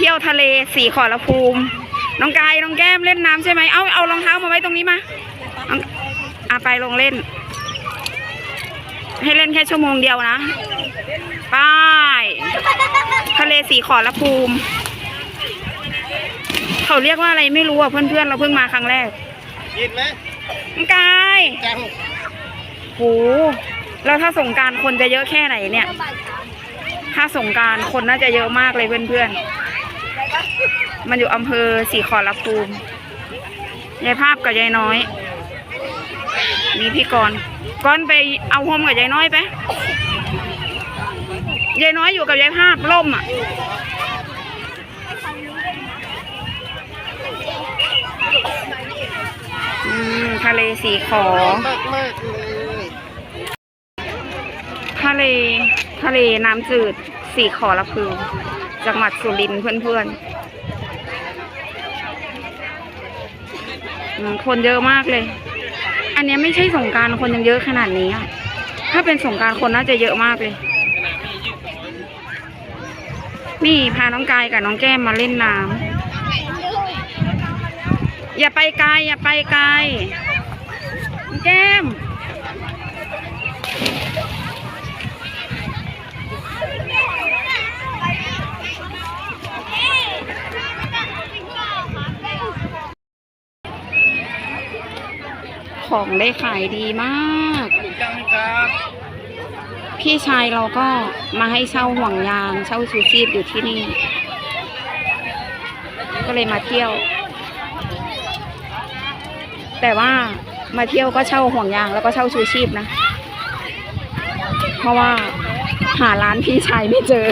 เที่ยวทะเลสีขอรภูมิ น้องกายน้องแก้มเล่นน้ำใช่ไหมเอาเอารองเท้ามาไว้ตรงนี้มาน้องอะไปลงเล่น ให้เล่นแค่ชั่วโมงเดียวนะไปทะเลสีขอรภูมิ เขาเรียกว่าอะไรไม่รู้อะเพื่อนๆเราเพิ่งมาครั้งแรกกินไหมน้องกายจังโหแล้วถ้าสงกรารคนจะเยอะแค่ไหนเนี่ย ถ้าสงกรารคนน่าจะเยอะมากเลยเพื่อนๆ มันอยู่อำเภอสีขอรภูมิยายภาพกับยายน้อย มีพี่กรกรณ์ไปเอาโฮมกับยายน้อยไปยายน้อยอยู่กับยายภาพล่มอะอืมทะเลสีขอทะเล ทะเลน้ำจืด สีขอระพือ จังหวัดสุรินทร์เพื่อนๆคนเยอะมากเลย อันนี้ไม่ใช่สงการคนยังเยอะขนาดนี้ ถ้าเป็นสงการคนน่าจะเยอะมากเลย นี่พาน้องกายกับน้องแก้มมาเล่นน้ำอย่าไปไกลอย่าไปไกลแก้ม ของได้ขายดีมากจังครับพี่ชายเราก็มาให้เช่าห่วงยางเช่าชูชีพอยู่ที่นี่ ก็เลยมาเที่ยว แต่ว่ามาเที่ยวก็เช่าห่วงยางแล้วก็เช่าชูชีพนะ เพราะว่าหาร้านพี่ชายไม่เจอ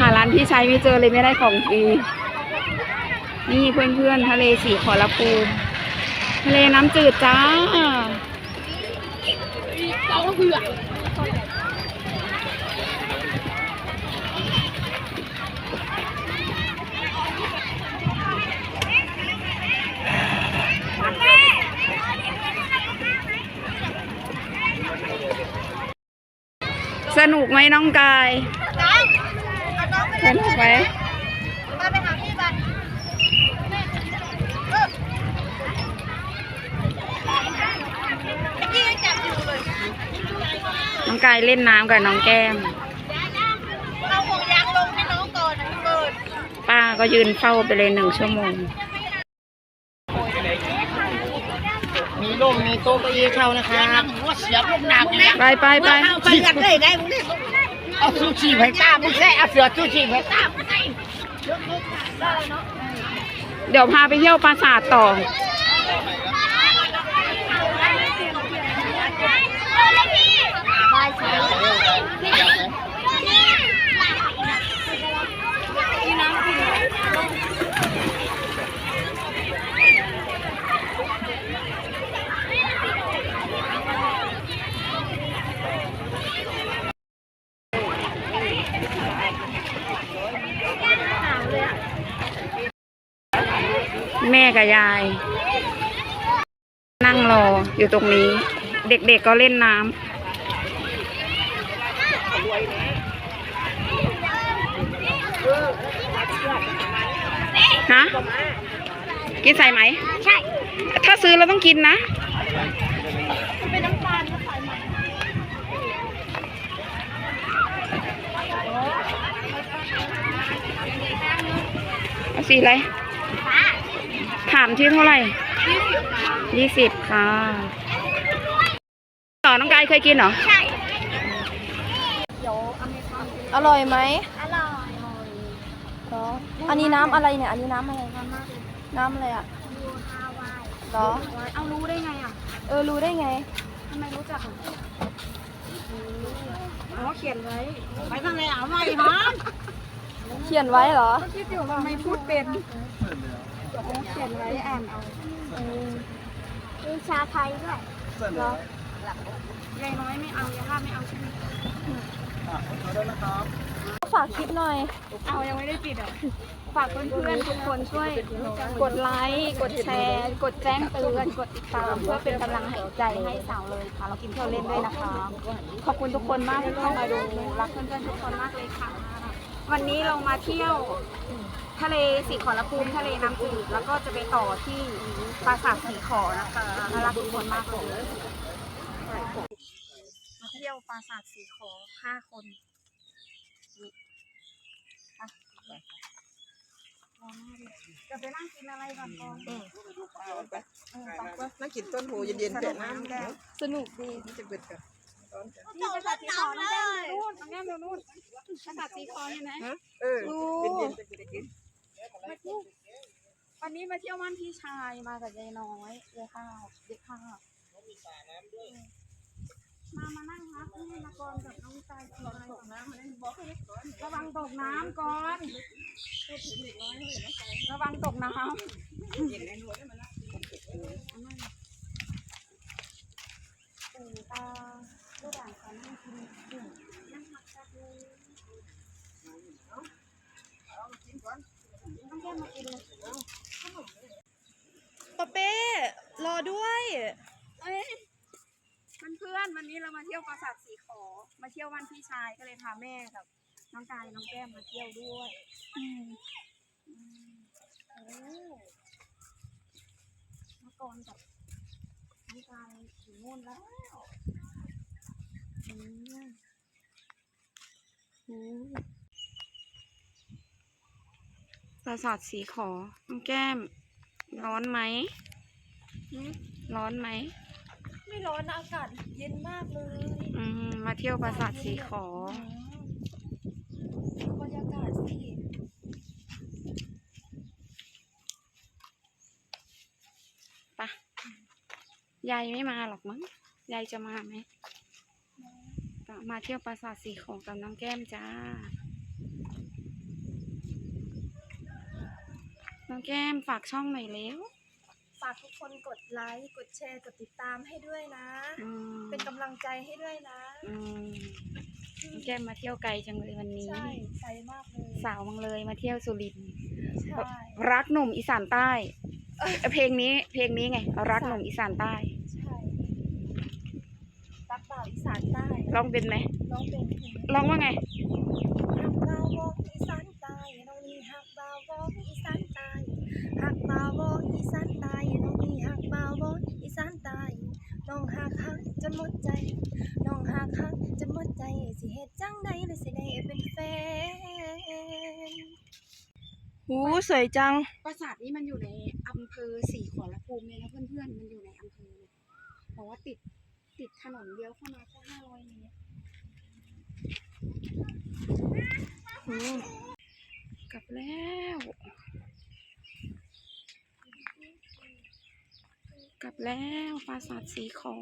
หาร้านพี่ชายไม่เจอเลยไม่ได้ของฟรี นี่เพื่อนๆทะเลสีขอรภูมิทะเลน้ำจืดจ้าสนุกไหมน้องกาย สนุกไหม มาไปหาพี่บันพี่ยังจับอยู่เลย น้องกายเล่นน้ำกับน้องแก้มเอาห่วงยางลงให้น้องก่อนนะพี่เบิร์ดป้าก็ยืนเฝ้าไปเลยหนึ่งชั่วโมง มีร่มมีโต๊ะเก้าอี้เข้านะครับว่าเสียบลมหนักนะไปไปไปไปกันได้ได้มึงนี่เอาซูชิไผ่ตามึงแค่เอาเสือซูชิไผ่ตามึงไงเดี๋ยวพาไปเที่ยวปราสาทต่อาย นั่งรออยู่ตรงนี้ เด็กๆก็เล่นน้ำฮะกินใส่ไหม ใช่ ถ้าซื้อเราต้องกินนะเอาสีอะไร ถามที่เท่าไหร่ยี่สิบค่ะต่อน้องกายเคยกินเหรอ ใช่อร่อยไหมอร่อยเหรออันนี้น้ำอะไรเนี่ย อันนี้น้ำอะไรน้ำอะไรอะเหรอ เอารู้ได้ไงอะ เออรู้ได้ไงทำไมรู้จักอ๋อเขียนไว้ไปทางไหนเอาไม่ฮะเขียนไว้เหรอคิดอยู่ทำไมพูดเป็น อ๋อเขียนไว้อ่านเอามีชาไทยด้วยเหรอยายน้อยไม่เอายายภาพไม่เอาใช่ไหมเฝากคลิปหน่อย เอายังไม่ได้ปิดอะ ฝากเพื่อนๆทุกคนช่วย กดไลค์ กดแชร์ กดแจ้งเตือน กดติดตามเพื่อเป็นกำลังใจให้สาวเลยค่ะ เรากินเที่ยวเล่นด้วยนะคะ ขอบคุณทุกคนมากที่เข้ามาดู รักเพื่อนๆทุกคนมากเลยค่ะ วันนี้เรามาเที่ยว ทะเลสีขอระพูมทะเลน้ำจืดแล้วก็จะไปต่อที่ปราสาทสีขอนะคะน่ารักทุกคนมากเลยมาเที่ยวปราสาทสีขอห้าคนจะไปนั่งกินอะไรก่อนก่อนนั่งกินต้นหูเย็นๆแต่น้ำแก้วสนุกดีจะเบิดกันนี่ปราสาทสีขอน้องแก้มนู่นน้องแก้มดูนู่นปราสาทสีขอเห็นไหมเออเย็นๆจะไปกิน มาเที่ยววันนี้มาเที่ยวบ้านพี่ชายมากับยายน้อยยายข้าวเด็กข้าวมามานั่งพักนี่มาก่อนกับน้องชายก่อนตกน้ำระวังตกน้ำก่อนระวังตกน้ำปู่ตาลูกหลานเขานั่งกินดื่มนั่งพักแป๊บนึงน้องแก้มมากินเลย ปะเป้ รอด้วยเอ้ยมันเพื่อนวันนี้เรามาเที่ยวปราสาทสีขอ มาเที่ยวบ้านพี่ชายก็เลยพาแม่กับน้องกายน้องแก้มมาเที่ยวด้วยอืมอืมโอ้เมื่อก่อนกับน้องกายถึงนู่นแล้วอืมอืมปราสาทสีขอน้องแก้ม ร้อนไหม ร้อนไหม ไม่ร้อนนะอากาศเย็นมากเลยอืมมาเที่ยวปราสาทสีขอบรรยากาศสิปะยายไม่มาหรอกมั้ง ยายจะมาไหมก็มาเที่ยวปราสาทสีขอกับน้องแก้มจ้า น้องแก้มฝากช่องหน่อยเร็ว ฝากทุกคนกดไลค์กดแชร์กดติดตามให้ด้วยนะ อืมเป็นกำลังใจให้ด้วยนะ อืมน้องแก้มมาเที่ยวไกลจังเลยวันนี้ ใช่ใจมากเลยสาวมังเลยมาเที่ยวสุรินทร์ ใช่ รักหนุ่มอีสานใต้เอ้ยเพลงนี้เพลงนี้ไง รักหนุ่มอีสานใต้ ใช่รักบ่าวอีสานใต้ร้องเป็นไหมน้องเป็นเพลงร้องว่าไง หักบ่าวบอกอีสานใต้น้องนี่หักบ่าวบอกอีสานใต้หักบ่าวบอกอีสานใต้น้องนี่หักบ่าว บอกอีสานใต้น้องหักหักจนหมดใจน้องหักหักจนหมดใจสิเฮ็ดจังใดเลยสิได้เป็นแฟนหูสวยจัง ปราสาทนี้มันอยู่ในอำเภอสีขอรภูมิเลยนะเพื่อนๆ มันอยู่ในอำเภอเลยแต่ว่าติดติดถนนเลี้ยวเข้ามาแค่ห้าร้อยเมตรกลับแล้ว กลับแล้วปราสาทสีขอ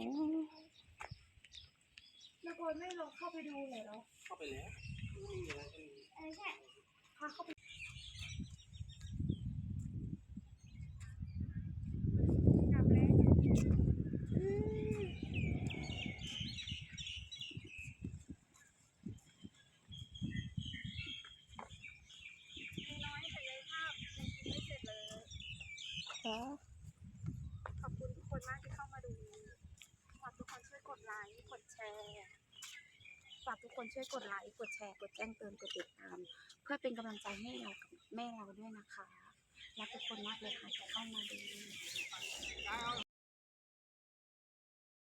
แล้วคนไม่ลงเข้าไปดูเลยเหรอ เข้าไปแล้วพาเข้าไป กลับแล้วน้อยแต่ยายภาพยังกินไม่เสร็จเลย ขอบคุณทุกคนมากที่เข้ามาดู ฝากทุกคนช่วย กดไลค์ กดแชร์ ฝากทุกคนช่วยกดไลค์ กดแชร์ กดแจ้งเตือน กดติดตาม เพื่อเป็นกำลังใจให้เรากับแม่เราด้วยนะคะ รักทุกคนมากเลยค่ะที่เข้ามาดู